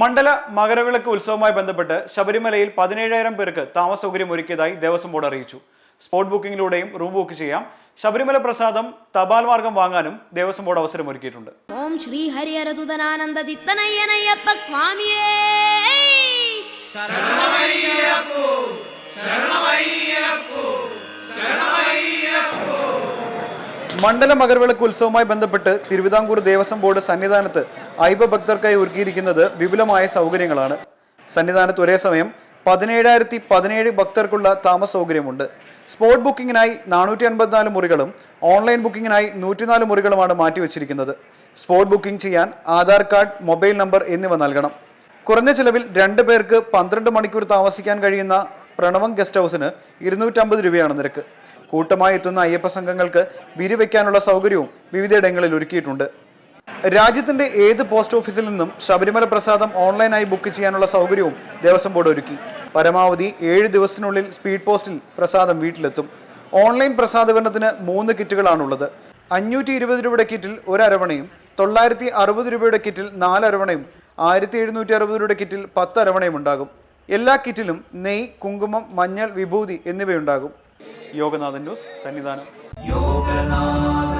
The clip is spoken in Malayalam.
മണ്ഡല മകരവിളക്ക് ഉത്സവവുമായി ബന്ധപ്പെട്ട് ശബരിമലയിൽ പതിനേഴായിരം പേർക്ക് താമസ സൗകര്യം ഒരുക്കിയതായി ദേവസ്വം ബോർഡ് അറിയിച്ചു. സ്പോട്ട് ബുക്കിംഗിലൂടെയും റൂം ബുക്ക് ചെയ്യാം. ശബരിമല പ്രസാദം തപാൽ മാർഗം വാങ്ങാനും ദേവസ്വം ബോർഡ് അവസരം ഒരുക്കിയിട്ടുണ്ട് ഓം ശ്രീ ഹരിഹരസുതനാനന്ദ ചിത്തനയ്യനയ്യപ്പ സ്വാമിയേ! മണ്ഡല മകരവിളക്ക് ഉത്സവവുമായി ബന്ധപ്പെട്ട് തിരുവിതാംകൂർ ദേവസ്വം ബോർഡ് സന്നിധാനത്ത് അയ്യപ്പ ഭക്തർക്കായി ഒരുക്കിയിരിക്കുന്നത് വിപുലമായ സൗകര്യങ്ങളാണ്. സന്നിധാനത്ത് ഒരേ സമയം പതിനേഴായിരത്തി പതിനേഴ് ഭക്തർക്കുള്ള താമസ സൗകര്യമുണ്ട്. സ്പോട്ട് ബുക്കിംഗിനായി നാനൂറ്റി അൻപത്തിനാല് മുറികളും ഓൺലൈൻ ബുക്കിംഗിനായി നൂറ്റിനാല് മുറികളുമാണ് മാറ്റിവെച്ചിരിക്കുന്നത്. സ്പോട്ട് ബുക്കിംഗ് ചെയ്യാൻ ആധാർ കാർഡ് മൊബൈൽ നമ്പർ എന്നിവ നൽകണം. കുറഞ്ഞ ചിലവിൽ രണ്ട് പേർക്ക് പന്ത്രണ്ട് മണിക്കൂർ താമസിക്കാൻ കഴിയുന്ന പ്രണവം ഗസ്റ്റ് ഹൗസിന് ഇരുന്നൂറ്റമ്പത് രൂപയാണ് നിരക്ക്. കൂട്ടമായി എത്തുന്ന അയ്യപ്പ സംഘങ്ങൾക്ക് വിരിവെക്കാനുള്ള സൗകര്യവും വിവിധയിടങ്ങളിൽ ഒരുക്കിയിട്ടുണ്ട്. രാജ്യത്തിന്റെ ഏത് പോസ്റ്റ് ഓഫീസിൽ നിന്നും ശബരിമല പ്രസാദം ഓൺലൈനായി ബുക്ക് ചെയ്യാനുള്ള സൗകര്യവും ദേവസ്വം ബോർഡ് ഒരുക്കി. പരമാവധി ഏഴ് ദിവസത്തിനുള്ളിൽ സ്പീഡ് പോസ്റ്റിൽ പ്രസാദം വീട്ടിലെത്തും. ഓൺലൈൻ പ്രസാദകരണത്തിന് മൂന്ന് കിറ്റുകളാണുള്ളത്. അഞ്ഞൂറ്റി ഇരുപത് രൂപയുടെ കിറ്റിൽ ഒരു അരവണയും തൊള്ളായിരത്തി അറുപത് രൂപയുടെ കിറ്റിൽ നാല് അരവണയും ആയിരത്തി എഴുന്നൂറ്റി അറുപത് രൂപയുടെ കിറ്റിൽ പത്ത് അരവണയും ഉണ്ടാകും. എല്ലാ കിറ്റിലും നെയ് കുങ്കുമം മഞ്ഞൾ വിഭൂതി എന്നിവയുണ്ടാകും. യോഗനാഥൻ ന്യൂസ് സന്നിധാനം. യോഗനാഥ